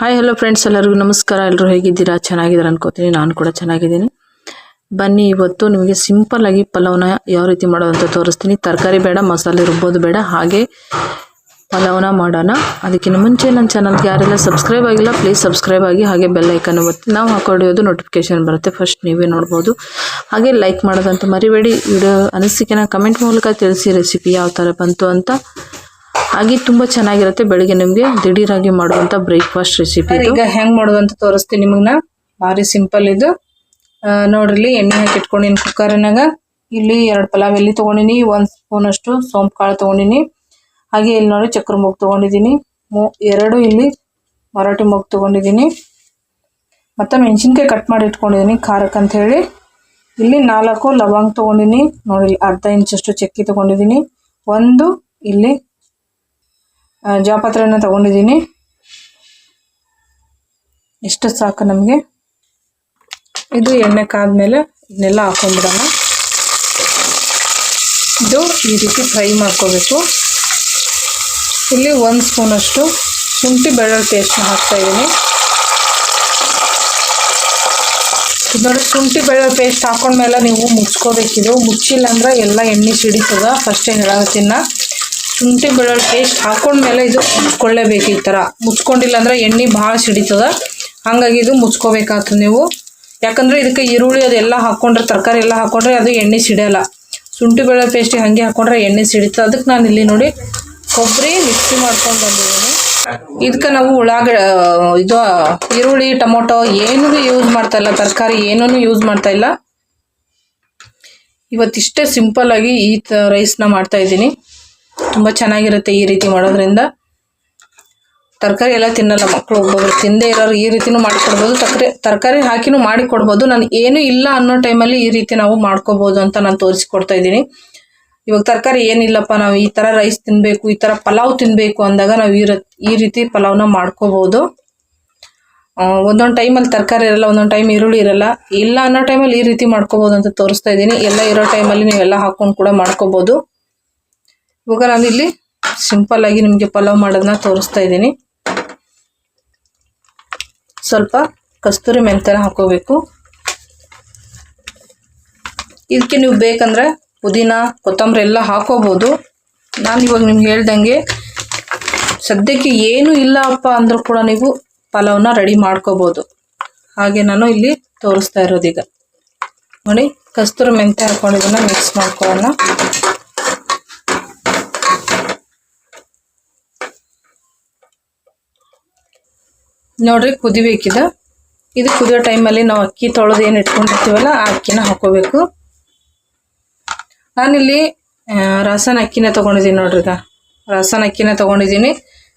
Hi hello friends ಎಲ್ಲರಿಗೂ ನಮಸ್ಕಾರ. ಎಲ್ಲರೂ ಹೇಗಿದ್ದೀರಾ? ಚೆನ್ನಾಗಿದ್ದೀರಾ ಅನ್ಕೋತೀನಿ. ನಾನು ಕೂಡ ಚೆನ್ನಾಗಿದ್ದೀನಿ. ಬನ್ನಿ, ಇವತ್ತು ನಿಮಗೆ ಸಿಂಪಲ್ ಆಗಿ ಪಲಾವ್ನ ಯಾವ ರೀತಿ ಮಾಡೋದಂತ ತೋರಿಸ್ತೀನಿ. ತರಕಾರಿ ಬೇಡ, ಮಸಾಲೆ ರುಬ್ಬೋದು ಬೇಡ. ಹಾಗೆ ಪಲಾವ್ನ ಮಾಡೋಣ. ಅದಕ್ಕಿಂತ ಮುಂಚೆ ನನ್ನ ಚಾನಲ್ಗೆ ಯಾರೆಲ್ಲ ಸಬ್ಸ್ಕ್ರೈಬ್ ಆಗಿಲ್ಲ ಪ್ಲೀಸ್ ಸಬ್ಸ್ಕ್ರೈಬ್ ಆಗಿ ಹಾಗೆ ಬೆಲ್ ಐಕನ್ ಒತ್ತಿ. ನಾವು ಹಾಕೊಂಡಿರೋದು ನೋಟಿಫಿಕೇಶನ್ ಬರುತ್ತೆ. ಫಸ್ಟ್ ನೀವೇ ನೋಡ್ಬೋದು. ಹಾಗೆ ಲೈಕ್ ಮಾಡೋದಂತ ಮರಿಬೇಡಿ. ವಿಡಿಯೋ ಅನಿಸಿಕೆನ ಕಮೆಂಟ್ ಮೂಲಕ ತಿಳಿಸಿ ರೆಸಿಪಿ ಯಾವ ಥರ ಬಂತು ಅಂತ. ಹಾಗೆ ತುಂಬಾ ಚೆನ್ನಾಗಿರುತ್ತೆ ಬೆಳಿಗ್ಗೆ ನಿಮಗೆ ದಿಢೀರಾಗಿ ಮಾಡುವಂತ ಬ್ರೇಕ್ಫಾಸ್ಟ್ ರೆಸಿಪಿ ಈಗ ಹೆಂಗ್ ಮಾಡೋದು ತೋರಿಸ್ತೀನಿ ನಿಮಗ್ನ. ಭಾರಿ ಸಿಂಪಲ್ ಇದು. ನೋಡ್ರಿ, ಎಣ್ಣೆ ಹಾಕಿ ಇಟ್ಕೊಂಡಿನಿ ಕುಕ್ಕರ್ನಾಗ. ಇಲ್ಲಿ ಎರಡು ಪಲಾವ್ ಎಲ್ಲಿ ತಗೊಂಡಿನಿ? ಒಂದ್ ಸ್ಪೂನ್ ಅಷ್ಟು ಸೋಂಪು ಕಾಳು ತಗೊಂಡಿನಿ. ಹಾಗೆ ಇಲ್ಲಿ ನೋಡಿ ಚಕ್ರ ಮೊಗ್ ತಗೊಂಡಿದ್ದೀನಿ ಮೂ- ಎರಡು ಇಲ್ಲಿ ಮರಾಠಿ ಮೊಗ್ ತಗೊಂಡಿದ್ದೀನಿ ಮತ್ತೆ ಮೆಣಸಿನ್ಕಾಯಿ ಕಟ್ ಮಾಡಿ ಇಟ್ಕೊಂಡಿದ್ದೀನಿ ಖಾರಕ್ಕೆ ಅಂತ ಹೇಳಿ. ಇಲ್ಲಿ ನಾಲ್ಕು ಲವಂಗ ತಗೊಂಡಿನಿ. ನೋಡಿ ಅರ್ಧ ಇಂಚಷ್ಟು ಚಕ್ಕಿ ತಗೊಂಡಿದ್ದೀನಿ ಒಂದು ಇಲ್ಲಿ ಜಾಪತ್ರೆನ ತಗೊಂಡಿದ್ದೀನಿ. ಎಷ್ಟು ಸಾಕು ನಮಗೆ? ಇದು ಎಣ್ಣೆ ಕಾದ್ಮೇಲೆ ಇದನ್ನೆಲ್ಲ ಹಾಕೊಂಡ್ಬಿಡೋಣ. ಇದು ಈ ರೀತಿ ಫ್ರೈ ಮಾಡ್ಕೋಬೇಕು. ಇಲ್ಲಿ ಒಂದು ಸ್ಪೂನಷ್ಟು ಶುಂಠಿ ಬೆಳ್ಳುಳ್ಳಿ ಪೇಸ್ಟ್ನ ಹಾಕ್ತಾ ಇದ್ದೀನಿ. ಇದು ಶುಂಠಿ ಬೆಳ್ಳುಳ್ಳಿ ಪೇಸ್ಟ್ ಹಾಕೊಂಡ್ಮೇಲೆ ನೀವು ಮುಚ್ಕೋಬೇಕಿದು ಮುಚ್ಚಿಲ್ಲ ಅಂದ್ರೆ ಎಲ್ಲ ಎಣ್ಣೆ ಸಿಡಿತದ. ಫಸ್ಟೇ ಹೇಳತ್ತೀನ ಶುಂಠಿ ಬೆಳ್ಳುಳ್ಳಿ ಪೇಸ್ಟ್ ಹಾಕೊಂಡ್ಮೇಲೆ ಇದು ಮುಚ್ಕೊಳ್ಳೇಬೇಕು ಈ ಥರ ಮುಚ್ಕೊಂಡಿಲ್ಲ ಅಂದ್ರೆ ಎಣ್ಣೆ ಭಾಳ ಸಿಡಿತದ. ಹಾಗಾಗಿ ಇದು ಮುಚ್ಕೋಬೇಕಾಗ್ತದೆ ನೀವು. ಯಾಕಂದ್ರೆ ಇದಕ್ಕೆ ಈರುಳ್ಳಿ ಅದೆಲ್ಲ ಹಾಕೊಂಡ್ರೆ, ತರಕಾರಿ ಎಲ್ಲ ಹಾಕ್ಕೊಂಡ್ರೆ ಅದು ಎಣ್ಣೆ ಸಿಡಿಯಲ್ಲ ಶುಂಠಿ ಬೆಳ್ಳುಳ್ಳಿ ಪೇಸ್ಟ್ ಹಾಗೆ ಹಾಕೊಂಡ್ರೆ ಎಣ್ಣೆ ಸಿಡಿತದೆ. ಅದಕ್ಕೆ ನಾನು ಇಲ್ಲಿ ನೋಡಿ ಕೊಬ್ಬರಿ ಮಿಕ್ಸಿ ಮಾಡ್ಕೊಂಡು ಬಂದಿದ್ದೀನಿ. ಇದಕ್ಕೆ ನಾವು ಉಳ್ಳಾಗ ಇದು ಈರುಳ್ಳಿ, ಟೊಮೊಟೊ ಏನೂ ಯೂಸ್ ಮಾಡ್ತಾ ಇಲ್ಲ. ತರಕಾರಿ ಏನೂ ಯೂಸ್ ಮಾಡ್ತಾ ಇಲ್ಲ. ಇವತ್ತಿಷ್ಟೇ ಸಿಂಪಲ್ ಆಗಿ ಈ ರೈಸ್ನ ಮಾಡ್ತಾ ಇದ್ದೀನಿ. ತುಂಬ ಚೆನ್ನಾಗಿರುತ್ತೆ ಈ ರೀತಿ ಮಾಡೋದ್ರಿಂದ. ತರಕಾರಿ ಎಲ್ಲ ತಿನ್ನಲ್ಲ ಮಕ್ಕಳು ಒಬ್ಬೊಬ್ರು ತಿಂದೇ ಇರೋರು ಈ ರೀತಿನೂ ಮಾಡಿಕೊಡ್ಬೋದು. ತರಕಾರಿ ತರಕಾರಿ ಹಾಕಿನೂ ಮಾಡಿ ಕೊಡ್ಬೋದು. ನಾನು ಏನೂ ಇಲ್ಲ ಅನ್ನೋ ಟೈಮಲ್ಲಿ ಈ ರೀತಿ ನಾವು ಮಾಡ್ಕೋಬೋದು ಅಂತ ನಾನು ತೋರಿಸ್ಕೊಡ್ತಾ ಇದ್ದೀನಿ. ಇವಾಗ ತರಕಾರಿ ಏನಿಲ್ಲಪ್ಪ, ನಾವು ಈ ಥರ ರೈಸ್ ತಿನ್ನಬೇಕು ಈ ಥರ ಪಲಾವ್ ತಿನ್ನಬೇಕು ಅಂದಾಗ ನಾವು ಈ ಈ ರೀತಿ ಪಲಾವ್ನ ಮಾಡ್ಕೋಬೋದು. ಒಂದೊಂದು ಟೈಮಲ್ಲಿ ತರಕಾರಿ ಇರಲ್ಲ, ಒಂದೊಂದು ಟೈಮ್ ಈರುಳ್ಳಿ ಇರಲ್ಲ, ಇಲ್ಲ ಅನ್ನೋ ಟೈಮಲ್ಲಿ ಈ ರೀತಿ ಮಾಡ್ಕೋಬೋದು ಅಂತ ತೋರಿಸ್ತಾ ಇದ್ದೀನಿ. ಎಲ್ಲ ಇರೋ ಟೈಮಲ್ಲಿ ನೀವೆಲ್ಲ ಹಾಕ್ಕೊಂಡು ಕೂಡ ಮಾಡ್ಕೋಬೋದು. ಇವಾಗ ನಾನು ಇಲ್ಲಿ ಸಿಂಪಲ್ ಆಗಿ ನಿಮಗೆ ಪಲಾವ್ ಮಾಡೋದನ್ನ ತೋರಿಸ್ತಾ ಇದ್ದೀನಿ. ಸ್ವಲ್ಪ ಕಸ್ತೂರಿ ಮೆಂತ್ಯನ ಹಾಕೋಬೇಕು. ಇದಕ್ಕೆ ನೀವು ಬೇಕಂದ್ರೆ ಪುದೀನ, ಕೊತ್ತಂಬರಿ ಎಲ್ಲ ಹಾಕೋಬೋದು. ನಾನು ಇವಾಗ ನಿಮ್ಗೆ ಹೇಳ್ದಂಗೆ ಸದ್ಯಕ್ಕೆ ಏನು ಇಲ್ಲ ಅಪ್ಪ ಅಂದರೂ ಕೂಡ ನೀವು ಪಲಾವ್ನ ರೆಡಿ ಮಾಡ್ಕೋಬೋದು. ಹಾಗೆ ನಾನು ಇಲ್ಲಿ ತೋರಿಸ್ತಾ ಇರೋದೀಗ. ನೋಡಿ, ಕಸ್ತೂರಿ ಮೆಂತ್ಯ ಹಾಕೊಂಡಿದ್ದನ್ನ ಮಿಕ್ಸ್ ಮಾಡ್ಕೊಳ್ಳೋಣ. ನೋಡ್ರಿ ಕುದಿಬೇಕಿದ ಇದು ಕುದಿಯೋ ಟೈಮಲ್ಲಿ ನಾವು ಅಕ್ಕಿ ತೊಳೆದು ಏನು ಇಟ್ಕೊಂಡಿರ್ತೀವಲ್ಲ, ಆ ಅಕ್ಕಿನ ಹಾಕೋಬೇಕು. ನಾನಿಲ್ಲಿ ರಸನ ಅಕ್ಕಿನ ತೊಗೊಂಡಿದ್ದೀನಿ ನೋಡ್ರಿ ಈಗ. ರಸನ ಅಕ್ಕಿನ ತೊಗೊಂಡಿದ್ದೀನಿ.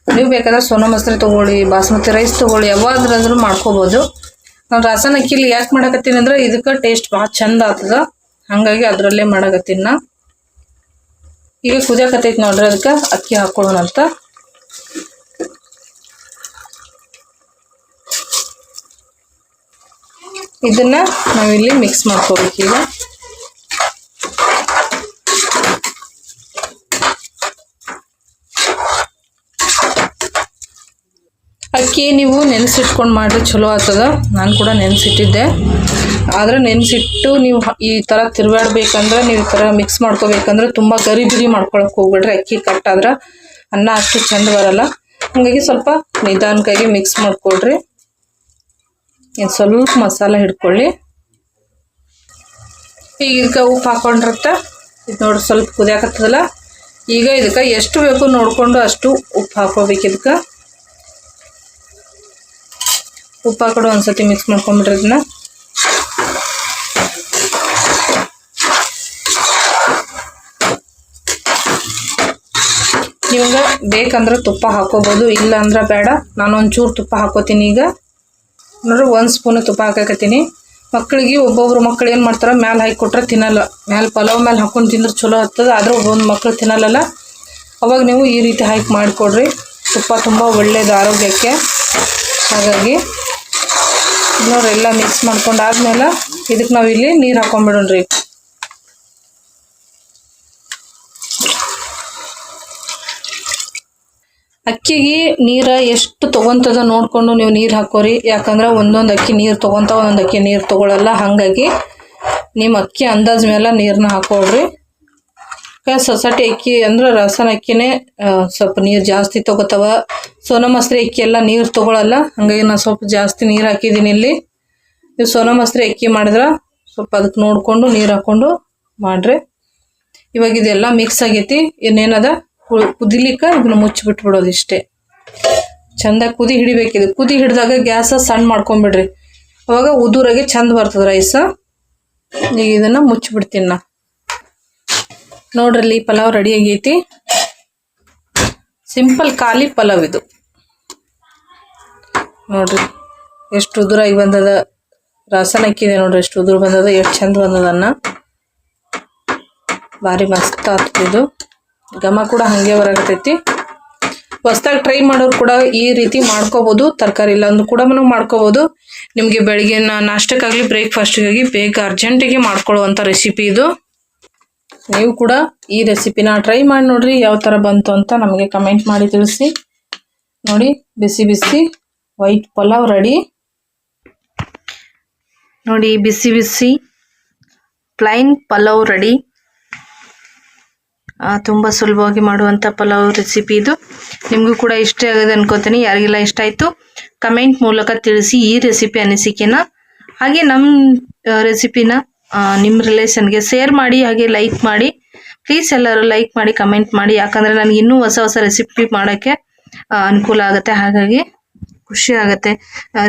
ನೀವು ಬೇಕಾದ್ರೆ ಸೋನಾ ಮಸೂರಿ ತೊಗೊಳ್ಳಿ, ಬಾಸ್ಮತಿ ರೈಸ್ ತೊಗೊಳ್ಳಿ, ಯಾವಾದ್ರಾದ್ರೂ ಮಾಡ್ಕೋಬೋದು. ನಾನು ರಸನ ಅಕ್ಕಿಲಿ ಯಾಕೆ ಮಾಡಕತ್ತೀನಿ ಅಂದ್ರೆ ಇದಕ್ಕೆ ಟೇಸ್ಟ್ ಭಾಳ ಚಂದ ಆಗ್ತದ. ಹಾಗಾಗಿ ಅದರಲ್ಲೇ ಮಾಡಕತ್ತೀನಿ ನಾ ಈಗ ಕುದಿಯಕತ್ತೈತಿ ನೋಡ್ರಿ ಅದಕ್ಕೆ ಅಕ್ಕಿ ಹಾಕೊಳ್ಳೋಣ ಅಂತ ಇದನ್ನ ನಾವಿಲ್ಲಿ ಮಿಕ್ಸ್ ಮಾಡ್ಕೋಬೇಕೀಗ. ಅಕ್ಕಿ ನೀವು ನೆನೆಸಿಟ್ಕೊಂಡು ಮಾಡಿದ್ರೆ ಚಲೋ ಆಗ್ತದ. ನಾನು ಕೂಡ ನೆನೆಸಿಟ್ಟಿದ್ದೆ. ಆದರೆ ನೆನೆಸಿಟ್ಟು ನೀವು ಈ ಥರ ತಿರುಗಾಡ್ಬೇಕಂದ್ರೆ ನೀವು ಈ ಥರ ಮಿಕ್ಸ್ ಮಾಡ್ಕೋಬೇಕಂದ್ರೆ ತುಂಬ ಗರಿ ಬಿರಿ ಮಾಡ್ಕೊಳಕ್ಕೆ ಹೋಗ್ಬಿಡ್ರಿ. ಅಕ್ಕಿ ಕಟ್ಟಾದ್ರೆ ಅನ್ನ ಅಷ್ಟು ಚೆಂದ ಬರಲ್ಲ. ಹಾಗಾಗಿ ಸ್ವಲ್ಪ ನಿಧಾನಕ್ಕಾಗಿ ಮಿಕ್ಸ್ ಮಾಡ್ಕೊಳ್ರಿ ಇನ್ನು ಸ್ವಲ್ಪ ಮಸಾಲ ಹಿಡ್ಕೊಳ್ಳಿ. ಈಗ ಇದಕ್ಕೆ ಉಪ್ಪು ಹಾಕೊಂಡಿರತ್ತ? ಇದು ನೋಡಿ ಸ್ವಲ್ಪ ಕುದಿಯಾಕತ್ತದಲ್ಲ? ಈಗ ಇದಕ್ಕೆ ಎಷ್ಟು ಬೇಕು ನೋಡಿಕೊಂಡು ಅಷ್ಟು ಉಪ್ಪು ಹಾಕೋಬೇಕು ಇದಕ್ಕೆ. ಉಪ್ಪು ಹಾಕೊಂಡು ಒಂದ್ಸತಿ ಮಿಕ್ಸ್ ಮಾಡ್ಕೊಂಬಿಡ್ರಿ ಇದನ್ನ. ನಿಮ್ಗೆ ಬೇಕಂದ್ರೆ ತುಪ್ಪ ಹಾಕೋಬೋದು ಇಲ್ಲ ಅಂದ್ರೆ ಬೇಡ. ನಾನು ಒಂಚೂರು ತುಪ್ಪ ಹಾಕೋತೀನಿ ಈಗ. ನೋಡ್ರಿ, ಒಂದು ಸ್ಪೂನ್ ತುಪ್ಪ ಹಾಕಕತ್ತೀನಿ. ಮಕ್ಕಳಿಗೆ ಒಬ್ಬೊಬ್ರು ಮಕ್ಳು ಏನು ಮಾಡ್ತಾರೆ ಮ್ಯಾಲೆ ಹಾಕಿ ಕೊಟ್ರೆ ತಿನ್ನಲ್ಲ. ಮ್ಯಾಲೆ ಪಲಾವ್ ಮೇಲೆ ಹಾಕೊಂಡು ತಿಂದ್ರೆ ಚಲೋ ಆಗ್ತದೆ, ಆದ್ರೆ ಒಬ್ಬೊಂದು ಮಕ್ಕಳು ತಿನ್ನಲ್ಲ ಅವಾಗ ನೀವು ಈ ರೀತಿ ಹಾಕಿ ಮಾಡಿಕೊಡ್ರಿ. ತುಪ್ಪ ತುಂಬ ಒಳ್ಳೆಯದು ಆರೋಗ್ಯಕ್ಕೆ. ಹಾಗಾಗಿ ನೋಡ್ರಿ, ಎಲ್ಲ ಮಿಕ್ಸ್ ಮಾಡ್ಕೊಂಡು ಆದ್ಮೇಲೆ ಇದಕ್ಕೆ ನಾವು ಇಲ್ಲಿ ನೀರು ಹಾಕೊಂಡ್ಬಿಡೋಣ್ರಿ ಅಕ್ಕಿಗೆ ನೀರ ಎಷ್ಟು ತಗೊಂತದ ನೋಡ್ಕೊಂಡು ನೀವು ನೀರು ಹಾಕೋರಿ. ಯಾಕಂದ್ರೆ ಒಂದೊಂದು ಅಕ್ಕಿ ನೀರು ತಗೊಂತ ಒಂದೊಂದು ಅಕ್ಕಿ ನೀರು ತಗೊಳಲ್ಲ. ಹಾಗಾಗಿ ನಿಮ್ಮ ಅಕ್ಕಿ ಅಂದಾಜ್ ಮೇಲೆ ನೀರನ್ನ ಹಾಕೊಳ್ರಿ. ಸೊಸಟಿ ಅಕ್ಕಿ ಅಂದ್ರೆ ರಸನ ಅಕ್ಕಿನೇ ಸ್ವಲ್ಪ ನೀರು ಜಾಸ್ತಿ ತಗೋತಾವ. ಸೋನಾ ಮಸ್ರಿ ಅಕ್ಕಿ ಎಲ್ಲ ನೀರು ತಗೊಳಲ್ಲ. ಹಂಗಾಗಿ ನಾ ಸ್ವಲ್ಪ ಜಾಸ್ತಿ ನೀರು ಹಾಕಿದ್ದೀನಿ ಇಲ್ಲಿ. ನೀವು ಸೋನಾ ಮಸ್ರಿ ಅಕ್ಕಿ ಮಾಡಿದ್ರೆ ಸ್ವಲ್ಪ ಅದಕ್ಕೆ ನೋಡಿಕೊಂಡು ನೀರು ಹಾಕ್ಕೊಂಡು ಮಾಡ್ರಿ. ಇವಾಗ ಇದೆಲ್ಲ ಮಿಕ್ಸ್ ಆಗೈತಿ. ಇನ್ನೇನದ? ಕುದಿಲಿಕ್ಕ ಇದನ್ನ ಮುಚ್ಚಿಬಿಟ್ಬಿಡೋದು ಇಷ್ಟೇ ಚಂದ ಕುದಿ ಹಿಡಿಬೇಕಿದೆ ಕುದಿ ಹಿಡಿದಾಗ ಗ್ಯಾಸ ಸಣ್ಣ ಮಾಡ್ಕೊಂಬಿಡ್ರಿ. ಅವಾಗ ಉದುರಾಗೆ ಚಂದ ಬರ್ತದ ರೈಸ. ಈಗ ಇದನ್ನ ಮುಚ್ಚಿಬಿಡ್ತೀನಿ ನಾ. ನೋಡ್ರಲ್ಲಿ ಪಲಾವ್ ರೆಡಿ ಆಗೈತಿ. ಸಿಂಪಲ್ ಖಾಲಿ ಪಲಾವ್ ಇದು. ನೋಡ್ರಿ ಎಷ್ಟು ಉದುರಾಗಿ ಬಂದದ. ರಸನ ಹಾಕಿದೆ ನೋಡ್ರಿ ಎಷ್ಟು ಉದುರು ಬಂದದ, ಎಷ್ಟು ಚಂದ ಬಂದದ ಅನ್ನ. ಭಾರಿ ಮಸ್ತ್ ಆಗ್ತದೆ ಇದು. ಘಮ ಕೂಡ ಹಾಗೆ ಬರಾಕತೈತಿ ಹೊಸ್ದಾಗಿ ಟ್ರೈ ಮಾಡೋರು ಕೂಡ ಈ ರೀತಿ ಮಾಡ್ಕೋಬೋದು. ತರಕಾರಿ ಇಲ್ಲ ಅಂದ್ರೂ ಕೂಡ ಮಾಡ್ಕೋಬೋದು. ನಿಮಗೆ ಬೆಳಿಗ್ಗೆ ನಾಷ್ಟಕ್ಕಾಗಲಿ ಬ್ರೇಕ್ಫಾಸ್ಟಿಗಾಗಿ ಬೇಗ ಅರ್ಜೆಂಟಿಗೆ ಮಾಡ್ಕೊಳ್ಳುವಂಥ ರೆಸಿಪಿ ಇದು. ನೀವು ಕೂಡ ಈ ರೆಸಿಪಿನ ಟ್ರೈ ಮಾಡಿ ನೋಡ್ರಿ ಯಾವ ಥರ ಬಂತು ಅಂತ ನಮಗೆ ಕಮೆಂಟ್ ಮಾಡಿ ತಿಳಿಸಿ. ನೋಡಿ, ಬಿಸಿ ಬಿಸಿ ವೈಟ್ ಪಲಾವ್ ರೆಡಿ ನೋಡಿ, ಬಿಸಿ ಬಿಸಿ ಪ್ಲೈನ್ ಪಲಾವ್ ರೆಡಿ ತುಂಬ ಸುಲಭವಾಗಿ ಮಾಡುವಂಥ ಪಲಾವ್ ರೆಸಿಪಿ ಇದು. ನಿಮಗೂ ಕೂಡ ಇಷ್ಟ ಆಗಿದೆ ಅನ್ಕೋತೀನಿ. ಯಾರಿಗೆಲ್ಲ ಇಷ್ಟ ಆಯಿತು ಕಮೆಂಟ್ ಮೂಲಕ ತಿಳಿಸಿ ಈ ರೆಸಿಪಿ ಅನಿಸಿಕೆನ. ಹಾಗೆ ನಮ್ಮ ರೆಸಿಪಿನ ನಿಮ್ಮ ರಿಲೇಷನ್ಗೆ ಶೇರ್ ಮಾಡಿ, ಹಾಗೆ ಲೈಕ್ ಮಾಡಿ. ಪ್ಲೀಸ್ ಎಲ್ಲರೂ ಲೈಕ್ ಮಾಡಿ ಕಮೆಂಟ್ ಮಾಡಿ. ಯಾಕಂದರೆ ನನಗೆ ಇನ್ನೂ ಹೊಸ ಹೊಸ ರೆಸಿಪಿ ಮಾಡೋಕ್ಕೆ ಅನುಕೂಲ ಆಗುತ್ತೆ. ಹಾಗಾಗಿ ಖುಷಿ ಆಗುತ್ತೆ.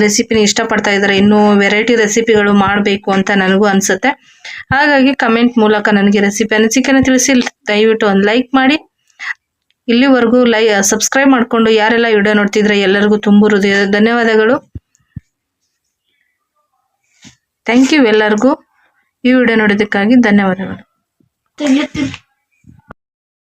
ರೆಸಿಪಿನ ಇಷ್ಟಪಡ್ತಾ ಇದ್ದಾರೆ, ಇನ್ನೂ ವೆರೈಟಿ ರೆಸಿಪಿಗಳು ಮಾಡಬೇಕು ಅಂತ ನನಗೂ ಅನಿಸುತ್ತೆ. ಹಾಗಾಗಿ ಕಮೆಂಟ್ ಮೂಲಕ ನನಗೆ ರೆಸಿಪಿ ಅನಿಸಿಕೆನ ತಿಳಿಸಿ, ದಯವಿಟ್ಟು ಒಂದು ಲೈಕ್ ಮಾಡಿ. ಇಲ್ಲಿವರೆಗೂ ಲೈ ಸಬ್ಸ್ಕ್ರೈಬ್ ಮಾಡಿಕೊಂಡು ಯಾರೆಲ್ಲ ವಿಡಿಯೋ ನೋಡ್ತಿದ್ರೆ ಎಲ್ಲರಿಗೂ ತುಂಬ ಹೃದಯ ಧನ್ಯವಾದಗಳು. ಥ್ಯಾಂಕ್ ಯು ಎಲ್ಲರಿಗೂ. ಈ ವಿಡಿಯೋ ನೋಡೋದಕ್ಕಾಗಿ ಧನ್ಯವಾದಗಳು.